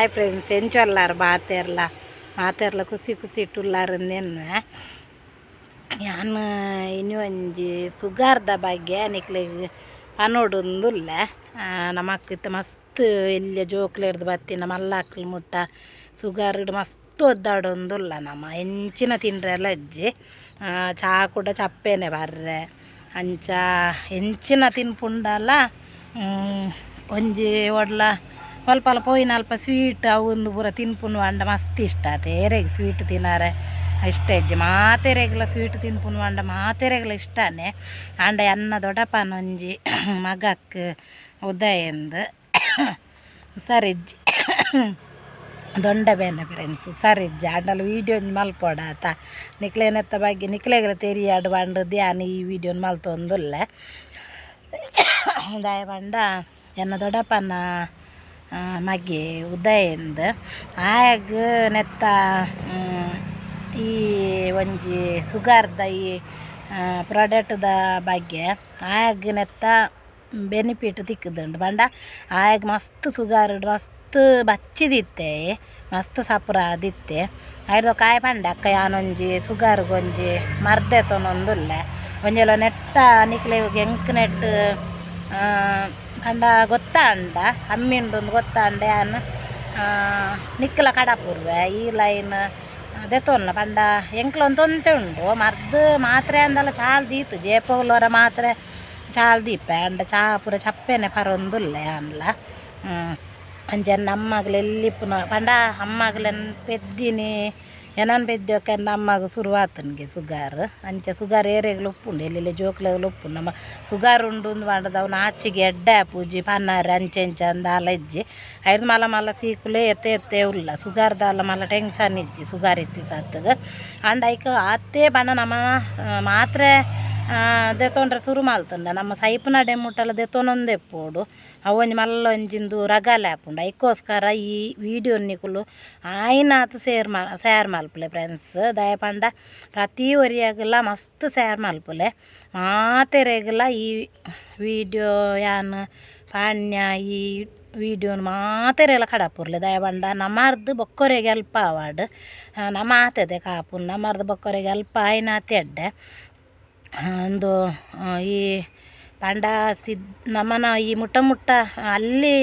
Hi friends ಎಂಚೊಲ್ಲಾರು ಮಾತೆರ್ಲ ಮಾತೆರ್ಲ ಖುಷಿ ಖುಷಿ ಇಟ್ಟುಲ್ಲಾರಂದೇನು ನಾನು ಇನ್ನು ಒಂಜಿ ಸುಗಾರ್ದ ಬಗ್ಗೆ ನಿಕ್ಲಿಗೆ ಅನ್ನೋಡೊಂದುಲ್ಲ ನಮಕ್ ಇತ್ತ ಮಸ್ತ್ ಎಲ್ಲಿ ಜೋಕ್ಲೆ ಹಿಡ್ದು ಬತ್ತಿನ ಮಲ್ಲಾಕ್ಲು ಮುಟ್ಟ ಸುಗಾರ್ ಹಿಡ್ದು ಮಸ್ತ್ ಒದ್ದಾಡೊಂದುಲ್ಲ ನಮ್ಮ. ಎಂಚಿನ ತಿಂಡ್ರೆಲ್ಲ ಅಜ್ಜಿ. ಆ, ಚಾ ಕೂಡ ಚಪ್ಪೇನೆ ಬರ್ರೆ. ಅಂಚ ಎಂಚಿನ ತಿನ್ಪುಂಡಲ್ಲ ಒಂಜಿ ಒಡ್ಲ ಸ್ವಲ್ಪ ಅಲ್ಪ ಹೋಯಿನ ಅಲ್ಪ ಸ್ವೀಟ್ ಅವೊಂದು ಪೂರ ತಿನ್ಪುನು ಅಂಡ ಮಸ್ತ್ ಇಷ್ಟ. ತೇರೆಗ್ ಸ್ವೀಟ್ ತಿನ್ನಾರೆ ಇಷ್ಟ ಹೆಜ್ಜೆ ಮಾತೆರೆಗ್ಲ ಸ್ವೀಟ್ ತಿನ್ಪುನು ಅಂಡ ಮಾತೆರೆಗ್ಲ ಇಷ್ಟನೇ. ಅಂಡ ಅನ್ನ ದೊಡ್ಡಪ್ಪನ ಒಂಜಿ ಮಗಕ್ ಉದಯಂದು ಸರಿಜ್ಜಿ ದೊಂಡ ಬೇನೆ ಫ್ರೆಂಡ್ಸ್ ಸರಿಜ್ಜಿ ಅಂಡಲ ವೀಡಿಯೋ ಮಲ್ಪೋಡ ಆತ. ನಿಕ್ಲೇನೆತ್ತ ಬಗ್ಗೆ ನಿಕ್ಲೆಗ್ಲ ತೆರಿಯಾಡು ಬಂಡು ಧ್ಯಾನ ಈ ವಿಡಿಯೋನ ಮಲ್ತೊಂದುಲ್ಲ. ದಾಯ ಬಂಡ. ಎನ್ನ ದೊಡ್ಡಪ್ಪನ ಆ, ಮಗೆ ಉದಯಂದು ಆಯಾಗ ನೆತ್ತ ಈ ಒಂಜಿ ಸುಗಾರ್ದ ಈ ಪ್ರಾಡಕ್ಟ್ದ ಬಗ್ಗೆ ಆಯಾಗ ನೆತ್ತ ಬೆನಿಫಿಟ್ ತಿಕ್ಕದುಂಡು ಬಂಡ ಆಯಾಗ ಮಸ್ತ್ ಸುಗಾರ್ ಮಸ್ತ್ ಬಚ್ಚಿದಿತ್ತೆ ಮಸ್ತ್ ಸಪುರ ದಿತ್ತೆ ಐದು ಕಾಯಿ ಪಂಡ ಅಕ್ಕ ಯಾನೊಂಜಿ ಸುಗಾರ್ಗೊಂಜಿ ಮರ್ದೆ ತೊನೊಂದುಲ್ಲ ಒಂಜೆಲ ನೆಟ್ಟ ನಿಕ್ಲೆ ಎಂಕ್ ನೆಟ್ ಪಂಡ ಗೊತ್ತಾಂಡ ಅಮ್ಮಿಂಡೊಂದು ಗೊತ್ತಾಂಡ ಯಾನ್ ನಿಕ್ಕಲ ಕಡಪುರ್ವೆ, ಈ ಲೈನ್ ದೆತ್ತೋನ್ಲ ಪಂಡ ಎಂಕ್ಲ ಒಂದು ತೊಂತೆ ಉಂಡು. ಮರ್ದ್ ಮಾತ್ರೆ ಅಂದಲ್ಲ, ಚಾಲ್ ದೀತು. ಜೇಪೋಲೋರ ಮಾತ್ರೆ ಚಾಲ್ ದೀಪೆ ಅಂಡ ಚಾ ಪೂರ ಚಪ್ಪೆನೆ ಪರೊಂದುಲ್ಲ ಯಾನ್ಲ ಅಂಜನ್ ನಮ್ಮಗ್ಲು ಎಲ್ಲಿ ಪುನ ಪಂಡ, ಅಮ್ಮಗ್ಲೆನ್ ಪೆದ್ದಿನಿ. ಏನನ್ ಪೆದ್ದೋಕೆ ನಮ್ಮಗ ಶುರುವಾತನ್ಗೆ ಸುಗಾರ್. ಅಂಚೆ ಸುಗಾರ್ ಏರೆಗ್ಲು ಉಪ್ಪುಂಡು, ಎಲ್ಲೆಲ್ಲಿ ಜೋಕ್ಲಾಗಲು ಉಪ್ಪುಂಡು. ನಮ್ಮ ಸುಗಾರ್ ಉಂಡು ಮಾಡದ ಅವ್ನು ಆಚೆಗೆ ಎಡ್ಡೆ ಪೂಜಿ ಪನ್ನಾರೆ, ಅಂಚೆ ಅಂಚೆ ಅಂದ ಅಲಜ್ಜಿ ಐದು ಮಲ ಮಲ ಸೀಕುಲೆ ಎತ್ತೆ ಎತ್ತೆ ಉಲ್ಲ. ಸುಗಾರ್ದ ಅಲ್ಲ ಮಲ ಟೆನ್ಷನ್ ಇಜ್ಜಿ, ಸುಗಾರ್ ಇತ್ತಿ ಸತ್ತಗ. ಅಂಡ್ ಐಕ ಅತ್ತೇ ಬಣ್ಣ ನಮ್ಮ ಮಾತ್ರೆ ದೆತೊಂಡ್ರೆ ಶುರು ಮಾಲ್ತುಂಡ ನಮ್ಮ ಸೈಪುನಡೆ ಡೆಮ್ಮುಟ್ಟಲ್ಲ ದೆತೊನೊಂದು ಎಪ್ಪೋಡು ಅವೊಂಜಿ ಮಲ್ಲ ಒಂಜಿಂದು ರಗಾಲೆ ಹಾಪುಂಡು ಐಕೋಸ್ಕರ ಈ ವಿಡಿಯೋ ನಿಕುಲು ಆಯ್ನಾತು ಸೇರ್ ಮಾ ಶೇರ್ ಮಲ್ಪುಲೆ ಫ್ರೆಂಡ್ಸ್ ದಯಪಂಡ, ಪ್ರತಿ ಒರಿಯಾಗಲ ಮಸ್ತ್ ಶೇರ್ ಮಲ್ಪುಲೆ ಮಾತೆರೆಗಲ ಈ ವಿಡಿಯೋ ಯಾನ್ ಪಾಣ್ಯ ಈ ವಿಡಿಯೋನ ಮಾತೆರೆಲ್ಲ ಕಡಪುರ್ಲೆ. ದಯಬಂಡ ನಮ್ಮರ್ದು ಬೊಕ್ಕೊರೆಗೆ ಅಲ್ಪ ಅವಾರ್ಡ್ ನಮ್ಮ ಆತದೆ ಕಾಪುನ್, ನಮ್ಮರ್ದು ಬೊಕ್ಕೊರೆಗೆ ಅಲ್ಪ ಆಯ್ನಾತೆ ಎಡ್ಡೆ. ಒಂದು ಈ ಪಾಂಡ ಸಿದ್, ನಮ್ಮನ ಈ ಮುಟ್ಟ ಮುಟ್ಟ, ಅಲ್ಲಿ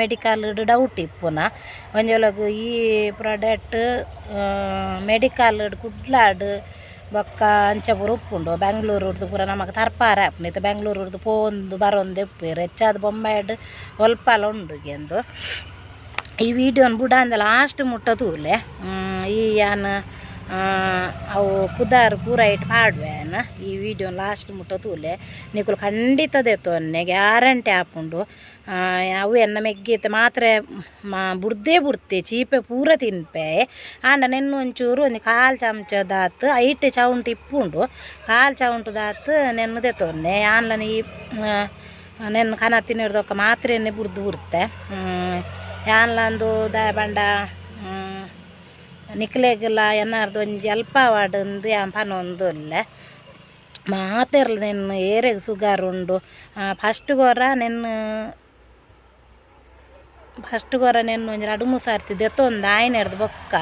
ಮೆಡಿಕಲ್ ಡೌಟ್ ಇಪ್ಪುನ ಒಂಜೊಲಗು ಈ ಪ್ರಾಡಕ್ಟ್ ಮೆಡಿಕಲ್ ಕುಡ್ಲಾಡ್ ಬೊಕ್ಕ ಅಂಚ ಪೂರ ಉಪ್ಪುಂಡು. ಬೆಂಗ್ಳೂರುಡ್ದು ಪೂರ ನಮಕ್ ತರ್ಪಾರ ಆಪುನ. ಇತ್ತು ಬೆಂಗ್ಳೂರು ಬೆಂಗ್ಳೂರುಡ್ದು ಪೋಂದು ಬರೊಂದು ಎಪ್ಪುವೆರ್ ಹೆಚ್ಚಾದ ಒಲ್ಪಲ ಉಂಡು ಎಂದು ಈ ವಿಡಿಯೋನ ಬುಡಾಂದ ಲಾಸ್ಟ್ ಮುಟ್ಟ ತೂಲೆ. ಈ ಯಾನ್ ಅವು ಪುದಾರ್ ಪೂರ ಇಟ್ಟು ಪಾಡ್ವೇನ ಈ ವಿಡಿಯೋ ಲಾಸ್ಟ್ ಮುಟ್ಟ ತೂಲೆ ನಿಕುಲು ಖಂಡಿತ ದೇತೊನ್ನೆ ಗ್ಯಾರಂಟಿ ಹಾಕೊಂಡು ಅವು ಎನ್ನ ಮೆಗ್ಗೀತೆ ಮಾತ್ರ ಮಾ, ಬುಡ್ದೇ ಬುಡ್ತೆ, ಚೀಪೆ ಪೂರ ತಿನ್ಪೆ. ಆಂಡ ನೆನ್ನು ಒಂಚೂರು ಒಂದು ಕಾಲು ಚಮಚದಾತ್ ಐಟ್ ಚೌಂಟ್ ಇಪ್ಪುಂಡು. ಕಾಲು ಚೌಂಟದಾತ್ ನೆನ್ನು ದೇತೊನ್ನೆ ಆನ್ಲನ ಈ ನೆನ್ನು ಕನ ತಿನ್ನಿಡ್ದೊಕ್ಕ ಮಾತ್ರೆಯನ್ನೇ ಬುಡ್ದು ಬುಡ್ತೆ. ಯಾನ್ಲಂದು ದಾಯ ಬಂಡ ವಾಡಂದು ಯಾನ್ ಪನೊಂದು ಇಲ್ಲ ಮಾತೆರ್ಲ ನೆನ್ನು ಏರೆಗ್ ಸುಗಾರ್ ಉಂಡು. ಫಸ್ಟ್ ಗೊರ ನೆನ್ನು ಫಸ್ಟ್ ಗೊರ ನೆನ್ನು ಒಂಜಿ ಎರಡು ಮೂರು ಸರ್ತಿ ದೆತ್ತೊಂದು ಆಯ್ನ ಹಿಡ್ದು ಬೊಕ್ಕ.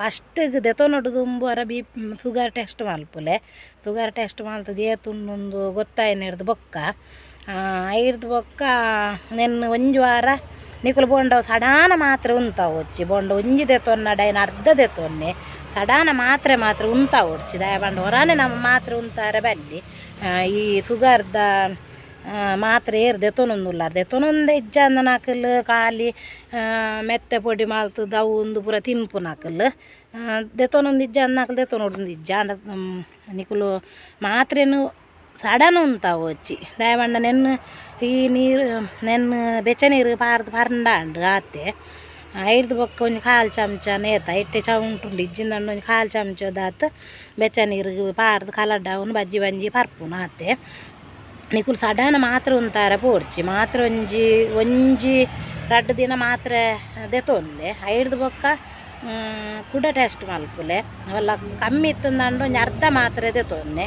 ಫಸ್ಟಿಗೆ ನೋಡು ತುಂಬುವರ ಬಿ, ಸುಗರ್ ಟೆಸ್ಟ್ ಮಾಲ್ಪುಲೆ. ಸುಗರ್ ಟೆಸ್ಟ್ ಮಲ್ತದ ಗೊತ್ತಾಯ್ನ ಹಿಡ್ದು ಬೊಕ್ಕ. ಹಿಡ್ದು ಬೊಕ್ಕ ನೆನ್ನು ಒಂಜಿ ವಾರ ನಿಕುಲು ಬೋಂಡ ಸಡಾನ ಮಾತ್ರ ಉಂತಾವು ಒಚ್ಚಿ. ಬೊಂಡ ಒಂಜಿ ದೆತ್ತೊನ್ನ ಡೈನ ಅರ್ಧ ದೆತ್ತೊನ್ನೆ ಸಡಾನ ಮಾತ್ರೆ ಮಾತ್ರ ಉಂತಾವು ಒಡ್ಚಿ ದಾಯ ಬಂಡ ಹೊರಾನೆ ನಮ್ಮ ಮಾತ್ರೆ ಉಂತಾರೆ ಬಲ್ಲಿ. ಈ ಸುಗರ್ದ ಮಾತ್ರೆ ಏರ್ ದೆತ್ತೊನೊಂದುಲ್ಲ ದೆತ್ತೊನೊಂದು ಎಜ್ಜಾಂದ ನಾಕಲ್ಲು ಖಾಲಿ ಮೆತ್ತೆ ಪೊಡಿ ಮಾಲ್ತದ ಅವು ಉಂದು ಪೂರ ತಿನ್ಪು ನಾಕಲ್ಲು ದೆತ್ತೊನೊಂದು ಇಜ್ಜಾಂದ ನಾಕಲ್ ದೆತ್ತೊನೊಡೊಂದು ಇಜ್ಜಾಂಡ ನಿಕುಲು ಮಾತ್ರೆನು ಸಡನ್ ಉಂತಾವು వచ్చి ದಯಬಂಡ ನೆನ್ನು ಈ ನೀರು ನೆನ್ನು ಬೆಚ್ಚ ನೀರು ಪಾರ್ದು ಪರ್ಂಡಾಂಡು ಆತೆ ಐದು ಬೊಕ್ಕ ಒಂಜಿ ಕಾಲು ಚಮಚ ನೇತ ಇಟ್ಟೆ ಚ ಉಂಟುಂಡು ಇಜ್ಜಿಂದಂಡು ಒಂಜಿ ಕಾಲು ಚಮಚದಾತ್ ಬೆಚ್ಚ ನೀರು ಪಾರ್ದು ಕಲಡ್ಡ ಅವನು ಬಜ್ಜಿ ಬಂಜಿ ಪರ್ಪುನ ಆತೆ ನಿಕುಲು ಸಡನ್ ಮಾತ್ರ ಉಂತಾರೆ ಪೋಡ್ಚಿ ಮಾತ್ರ ಒಂಜಿ ಒಂಜಿ ರಡ್ಡು ದಿನ ಮಾತ್ರೆ ದೆತೊನ್ಲೆ ಐದು ಬೊಕ್ಕ ಹ್ಮ್, ಕುಡ ಟೆಸ್ಟ್ ಮಲ್ಪುಲೆ ಅವಲ್ಲ ಕಮ್ಮಿ ಇತ್ತಂದಂಡು ಒಂಜಿ ಅರ್ಧ ಮಾತ್ರೆ ದೆತೊನ್ನೆ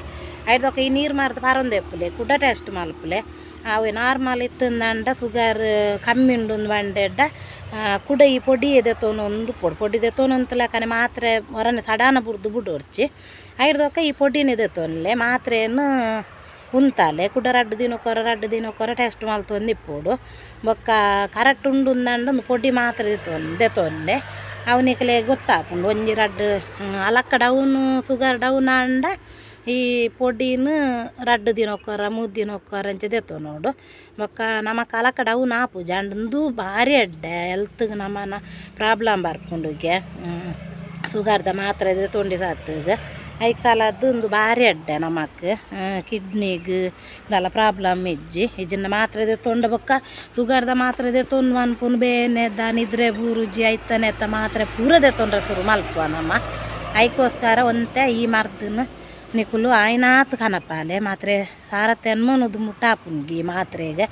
ಐದೊಕ್ಕ ಈ ನೀರು ಮಾರ್ದು ಪರೊಂದು ಎಪ್ಪುಲೆ ಕುಡ ಟೆಸ್ಟ್ ಮಲ್ಪುಲೆ ಅವು ನಾರ್ಮಲ್ ಇತ್ತಂದಂಡ ಸುಗರ್ ಕಮ್ಮಿ ಉಂಡು ಬಂಡೆಡ್ಡ ಕುಡ ಈ ಪೊಡಿ ಎದೆತೋನು ಒಂದು ಪೊಡಿ ಪೊಡಿ ದೆತೋನು ಅಂತಲಕನೆ ಮಾತ್ರೆ ಹೊರನೆ ಸಡಾನ ಬುಡ್ದು ಬುಡೋರ್ಚಿ ಐರ್ದೊಕ್ಕ ಈ ಪೊಡಿನ ಎದೆತೋನ್ಲೆ ಮಾತ್ರೆಯನ್ನು ಉಂತಾಲೆ ಕುಡ ರಡ್ಡು ದಿನಕ್ಕೊರ ರಡ್ಡು ದಿನಕ್ಕೊರ ಟೆಸ್ಟ್ ಮಲ್ತೊಂದು ಇಪ್ಪೋಡು ಬೊಕ್ಕ ಕರೆಕ್ಟ್ ಉಂಡು ಅಂದಂಡು ಒಂದು ಪೊಡಿ ಮಾತ್ರೆ ದೆತೋನ್ ದೆತೋನ್ಲೆ ಅವನಿಕಲೆ ಗೊತ್ತಾಪುಂಡು ಒಂಜಿ ರಡ್ಡು ಅಲಕ್ಕ ಡೌನು ಸುಗರ್ ಡೌನ್ ಅಂಡ, ಈ ಪೊಡಿನ ರಡ್ಡು ದಿನಕ್ಕೊರ, ಮೂರು ದಿನಕ್ಕೊರ ಅಂಚ ದೆತೋ ನೋಡು. ಬೊಕ್ಕ ನಮಕ್ ಅಲಕ್ಕ ಡೌನ್ ಆಪುಜಿ. ಅಂಡು ಭಾರಿ ಎಡ್ಡೆ ಹೆಲ್ತ್ಗೆ ನಮ್ಮನ ಪ್ರಾಬ್ಲಮ್ ಬರ್ಪುಂಡುಗೆ ಸುಗರ್ದ ಮಾತ್ರೆ ತೊಂಡಿ ಸಾತ್ಗೆ ಐಕ್ ಸಲ ಒಂದು ಭಾರಿ ಅಡ್ಡೆ ನಮಕ್ ಕಿಡ್ನಿಗ್ ಇದೆಲ್ಲ ಪ್ರಾಬ್ಲಮ್ ಇಜ್ಜಿ. ಇಜ್ಜಿನ ಇದೆ ತೊಂಡ ಬೊಕ್ಕ. ಸುಗರ್ದ ಮಾತ್ರೆ ತೊಂದು ಅನ್ಪುನ್ ಬೇನೆದ ನಿದ್ರೆ ಬೂರುಜಿ ಐತನೆ ಎತ್ತ ಮಾತ್ರೆ ಪೂರದೆ ತೊಂದ್ರೆ ಶುರು ಮಲ್ಪುವ ನಮ್ಮ. ಐಕೋಸ್ಕರ ಒಂತೆ ಈ ಮರ್ದನ್ನ ನಿಕುಲು ಆಯ್ನಾತ್ ಕನಪಾಲೆ. ಮಾತ್ರೆ ಸಾರತ್ತೆ ಅನ್ಮನದು ಮುಟ್ಟಾಪುನ್ಗಿ ಮಾತ್ರೆಗೆ.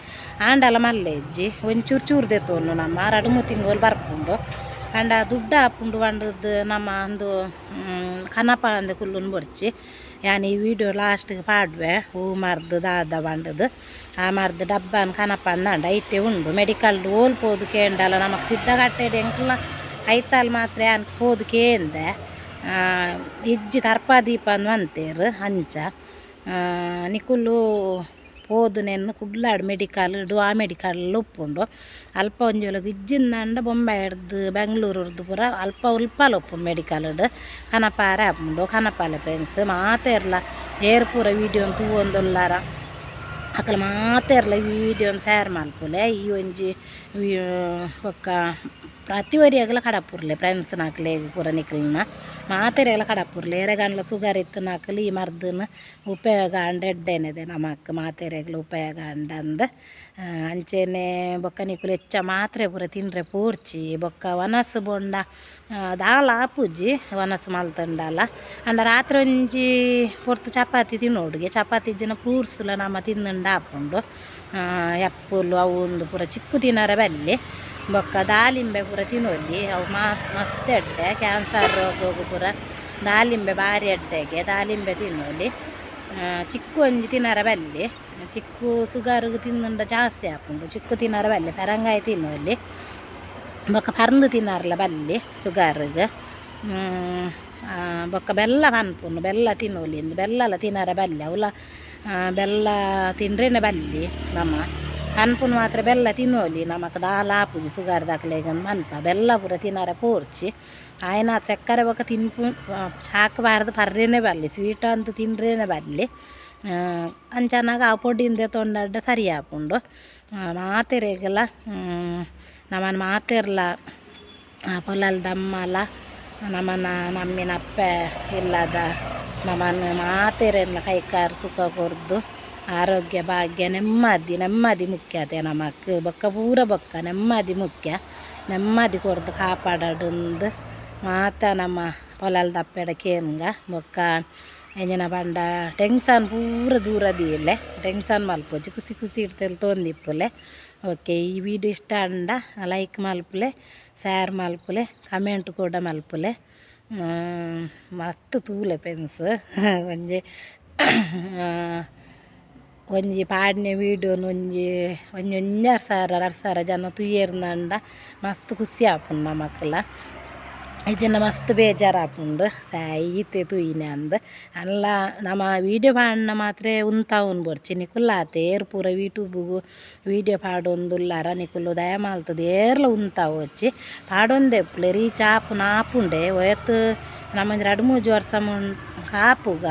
ಆಂಡಲ ಮಲ್ಲೆ ಇಜ್ಜಿ. ಒಂಚೂರು ಚೂರ್ದೆ ತೋನು ನಮ್ಮ. ಎರಡು ಮೂರು ತಿಂಗಳು ಬರ್ಪುಂಡು. ಅಂಡ ದುಡ್ಡು ಆಪುಂಡು ಪಂಡದ್ದು ನಮ್ಮ ಒಂದು ಕನಪ ಅಂದ ಕುಲ್ಲುನ್ ಬರ್ಚಿ ಯಾನಿ ಈ ವಿಡಿಯೋ ಲಾಸ್ಟ್ಗೆ ಪಾಡ್ವೆ, ಹೂ ಮರ್ದು ದಾದ ಬಂಡದು ಆ ಮರ್ದು ಡಬ್ಬನ್ ಕನಪ ಅಂದ ಐಟೆ ಉಂಡು. ಮೆಡಿಕಲ್ ಓಲ್ಪೋದು ಕೇಂಡಲ ನಮಕ್ ಸಿದ್ಧ ಕಟ್ಟೆಡೆ ಎಂಕಲ್ಲ ಐತಾಲ್ ಮಾತ್ರ ಯಾನ್ ಪೋದು ಕೇಂದೆ. ಇಜ್ಜಿ ತರ್ಪಾದೀಪ ಅಂತೇರು ಅಂಚ. ನಿಕುಲು ಹೋದು ನೆನ್ನು ಕುಡ್ಲಾಡ್ ಮೆಡಿಕಲ್ ಡು ಆ ಮೆಡಿಕಲ್ ಉಪ್ಪುಂಡು ಅಲ್ಪ ಒಂಜೋಲಗ್ ಇಜ್ಜಿಂದಂಡ ಬೊಂಬೆ ಹಿಡ್ದು ಬೆಂಗ್ಳೂರ್ದು ಪೂರ ಅಲ್ಪ ಉಲ್ಪಲ ಉಪ್ಪು ಮೆಡಿಕಲ್ಡ್ ಕನಪಾರ ಆಪುಂಡು ಕನಪಾಲೆ ಫ್ರೆಂಡ್ಸ್ ಮಾತೆರ್ಲ ಏರ್ ಪೂರ ವೀಡಿಯೋ ತೂವೊಂದುಲ್ಲಾರ ಅಕಲ ಮಾತೆರ್ಲ ಈ ವಿಡಿಯೋನ್ ಶೇರ್ ಮಲ್ಪುಲೆ ಈ ಒಂಜಿ ಬೊಕ್ಕ ಪ್ರತಿ ಒರಿಯಾಗಲ ಕಡಪುರ್ಲೆ ಫ್ರೆಂಡ್ಸ್ ನಾಕ್ಲೆ, ಪೂರ ನಿಕ್ಲಿನ ಮಾತೆರೆಗಲ ಕಡಪುರ್ಲೆ ಎರೆಗಾಂಡ್ಲ ಸುಗರ್ ಇತ್ತು ನಾಕಲಿ, ಈ ಮರ್ದನ ಉಪಯೋಗ ಅಂಡ ಎಡ್ಡೆನೆದೆ ನಮಕ್ ಮಾತೆರೆಗ್ಲ ಉಪಯೋಗ ಅಂಡ ಅಂದ. ಅಂಚೆನೆ ಬೊಕ್ಕ ನಿಕುಲು ಹೆಚ್ಚ ಮಾತ್ರೆ ಪೂರ ತಿನ್ರೆ ಪೂರ್ಚಿ, ಬೊಕ್ಕ ವನಸ್ ಬೊಂಡ ದಾಲ ಆಪುಜಿ ವನಸ್ ಮಲ್ತಂಡಲ್ಲ ಅಂಡ ರಾತ್ರಿ ಒಂಜಿ ಪೊರ್ತು ಚಪಾತಿ ತಿನ್ನೋಡುಗೆ ಚಪಾತಿ ಜನ ಫ್ರೂಟ್ಸ್ಲ ನಮ್ಮ ತಿನ್ನಂಡ ಆಪುಂಡು ಎಪ್ಪುಲು, ಅವು ಒಂದು ಪೂರ ಚಿಕ್ಕು ತಿನ್ನರ ಬಲ್ಲಿ. ಬೊಕ್ಕ ದಾಲಿಂಬೆ ಪೂರ ತಿನ್ನೊಲಿ ಅವು ಮಸ್ತ್ ಎಡ್ಡೆ ಕ್ಯಾನ್ಸರ್ ರೋಗಗು ಪೂರ ದಾಲಿಂಬೆ ಭಾರಿ ಎಡ್ಡೆಗೆ ದಾಲಿಂಬೆ ತಿನ್ನೊಲಿ ಚಿಕ್ಕು ಒಂಜಿ ತಿನ್ನರ ಬಲ್ಲಿ ಚಿಕ್ಕು ಸುಗರ್ಗ್ ತಿನ್ನುಂಡ ಜಾಸ್ತಿ ಆಪುಂಡು ಚಿಕ್ಕು ತಿನ್ನರ ಬಲ್ಲಿ ಪರಂಗಾಯಿ ತಿನ್ನೊಲಿ ಬೊಕ್ಕ ಪರ್ಂದು ತಿನ್ನರ್ಲ ಬಲ್ಲಿ ಸುಗರ್ಗ್ ಬೊಕ್ಕ ಬೆಲ್ಲ ಪನ್ಪುಂಡು ಬೆಲ್ಲ ತಿನ್ನೊಲಿ ಬೆಲ್ಲ ತಿನ್ನರ ಬಲ್ಲಿ ಅವಲ ಬೆಲ್ಲ ತಿಂದ್ರೇನೆ ಬಲ್ಲಿ ನಮ್ಮ ಅನ್ಪುನ್ ಮಾತ್ರ ಬೆಲ್ಲ ತಿನ್ನೋಲಿ ನಮಕ್ ದಾಲ ಆಪುಜಿ ಸುಗರ್ ದಾಖಲೆಗಂದು ಮನ್ಪ ಬೆಲ್ಲ ಪೂರ ತಿನ್ನಾರ ಪೋರ್ಚಿ ಆಯ್ನ ಸಕ್ಕರೆ ಬೊಕ ತಿನ್ಪು ಹಾಕಬಾರ್ದು ಪರ್ರೇನೆ ಬರಲಿ ಸ್ವೀಟ್ ಅಂತ ತಿಂದ್ರೇನೆ ಬರಲಿ ಅಂಚನಾಗ ಆ ಪೊಡಿಂದೆ ತೊಂಡಡ್ಡ ಸರಿ ಹಾಕೊಂಡು ಮಾತೆರೆಗೆಲ್ಲ ನಮ್ಮನ ಮಾತೆರ್ಲ ಪೊಲಲ್ ದಮ್ಮಲ ನಮ್ಮನ ನಮ್ಮಿನ ಅಪ್ಪೆ ಇಲ್ಲದ ನಮ್ಮನ್ನು ಮಾತೆರೆಲ್ಲ ಕೈಕಾರು ಸುಖ ಕೊರ್ದು ಆರೋಗ್ಯ ಭಾಗ್ಯ, ನೆಮ್ಮದಿ ನೆಮ್ಮದಿ ಮುಖ್ಯ ಅದೇ ನಮಕ್. ಬೊಕ್ಕ ಪೂರ ಬೊಕ್ಕ, ನೆಮ್ಮದಿ ಮುಖ್ಯ. ನೆಮ್ಮದಿ ಕೊರ್ದು ಕಾಪಾಡೋದು ಮಾತ ನಮ್ಮ ಪೊಲಲ್ ದಪ್ಪೆಡ ಕೇನ್ಗ ಬೊಕ್ಕ ಎಂಜಿನ ಬಂಡ ಟೆನ್ಷನ್ ಪೂರ ದೂರ ದೀಲೆ ಟೆನ್ಷನ್ ಮಲ್ಪೋಜಿ ಖುಷಿ ಖುಷಿ ಇಡ್ತೆಲ್ ತೊಂದಿಪ್ಪುಲೆ. ಓಕೆ, ಈ ವಿಡಿಯೋ ಇಷ್ಟ ಅಂಡ, ಲೈಕ್ ಮಲ್ಪುಲೆ, ಶೇರ್ ಮಲ್ಪುಲೆ, ಕಮೆಂಟ್ ಕೂಡ ಮಲ್ಪುಲೆ. ಮಸ್ತ್ ತೂಲೆ ಪೆನ್ಸ್. ಒಂಜಿ ಒಂಜಿ ಪಾಡ್ನೆ ವೀಡಿಯೋನು ಒಂಜಿ ಒಂಜಿ ಒಂಜಾರು ಸಾವಿರ ಎರಡು ಸಾವಿರ ಜನ ತೂಯೇರ್ನಂಡ ಮಸ್ತ್ ಖುಷಿ ಆಪುಂಡು ನಮಕ್ಲ ಇದನ್ನು ಮಸ್ತ್ ಬೇಜಾರಾಪುಂಡು ಸಾಯಿತೆ ತೂಯಿನ ಅಂದ ಅಲ್ಲ ನಮ್ಮ ವೀಡಿಯೋ ಪಾಡನ ಮಾತ್ರ ಉಂತಾ ಬರ್ಚಿ ನಿಕುಲ್ಲ ಆತೆ ಏರ್ ಪೂರ ಯೂಟ್ಯೂಬಿಗೂ ವೀಡಿಯೋ ಪಾಡೊಂದುಲ್ಲಾರ ನಿಕುಲ್ಲು ದಯ ಮಾಲ್ತದೆ ಏರ್ಲ ಉಂತಾ ಹೋಚಿ ಪಾಡೊಂದೆ ಎಪ್ಪಲೆ ರೀಚ್ ಆಪು ನಾಪುಂಡೆ ಒಯತ್ತು ನಮ್ಮ ಎರಡು ಮೂಜು ವರ್ಷ ಮುನ್ ಕಾಪುಗ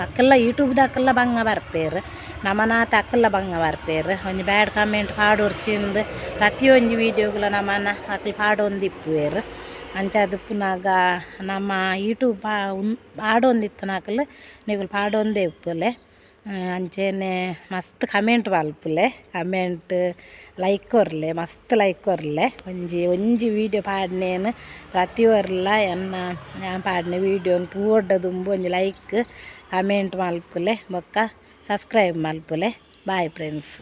ಅಕ್ಕಲ್ಲ ಯೂಟ್ಯೂಬ್ದ ಅಕ್ಕಲ್ಲ ಬಂಗ ಬರ್ಪೇರ್ ನಮ್ಮನಾತ ಅಕ್ಕಲ್ಲ ಬಂಗ ಬರ್ಪೇರ್ ಒಂದು ಬ್ಯಾಡ್ ಕಮೆಂಟ್ ಪಾಡೋರ್ಚಿಂದು ಪ್ರತಿಯೊಂದು ವೀಡಿಯೋಗಳು ನಮ್ಮನ ಅಕ್ಕಲ್ ಪಾಡೊಂದಿಪ್ಪುವೇರು ಅಂಚೆ ಅದಪ್ಪುನಾಗ ನಮ್ಮ ಯೂಟ್ಯೂಬ್ ಆಡೊಂದಿತ್ತು ನಾಕಲ್ ನೀಗುಲ್ಪ ಆಡೊಂದೇ ಇಪ್ಪಲೆ ಅಂಚೆನೆ ಮಸ್ತ್ ಕಮೆಂಟ್ ಮಲ್ಪುಲೆ ಕಮೆಂಟ್ ಲೈಕ್ ಕೊರ್ಲೆ ಮಸ್ತ್ ಲೈಕ್ ಕೊರ್ಲೆ ಒಂಜಿ ಒಂಜಿ ವೀಡಿಯೋ ಪಾಡ್ನೇನು ಪ್ರತಿಯೊರ್ಲ ಎನ್ನ ನಾನು ಪಾಡ್ನೆ ವೀಡಿಯೋ ತೂವೊಡ್ಡದುಂಬು ಒಂಜಿ ಲೈಕ್ ಕಮೆಂಟ್ ಮಲ್ಪುಲೆ ಬೊಕ್ಕ ಸಬ್ಸ್ಕ್ರೈಬ್ ಮಲ್ಪುಲೆ ಬಾಯ್ ಫ್ರೆಂಡ್ಸ್